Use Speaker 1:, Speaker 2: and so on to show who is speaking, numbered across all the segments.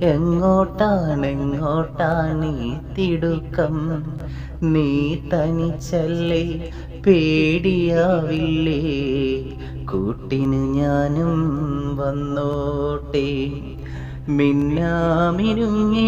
Speaker 1: എങ്ങോട്ടാണ് ഈ തിടുക്കം? നീ തനിച്ചല്ലേ പേടിയാവില്ലേ? കൂട്ടിന് ഞാനും വന്നോട്ടെ മിന്നാമിനുങ്ങേ.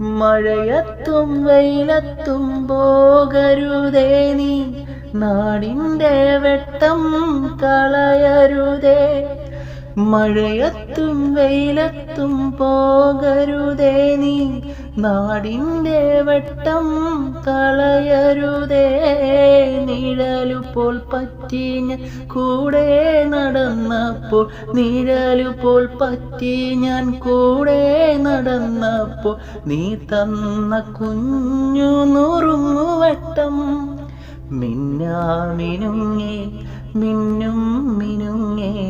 Speaker 1: മഴയത്തും വെയിലത്തും പോകരുതേ നീ നാടിന്റെ വെട്ടം കളയരുതേ. മഴയത്തും വെയിലത്തും പോകരുതേ നീ. നാടിന്റെ വട്ടം കളയരുതേ. നിഴലുപോൽ പറ്റി ഞാൻ കൂടെ നടന്നപ്പോൾ നിഴലുപോൽ പറ്റി ഞാൻ കൂടെ നടന്നപ്പോൾ നീ തന്ന കുഞ്ഞു നുറുങ്ങുവട്ടം മിന്നാമിനുങ്ങേ മിന്നും മിനുങ്ങേ.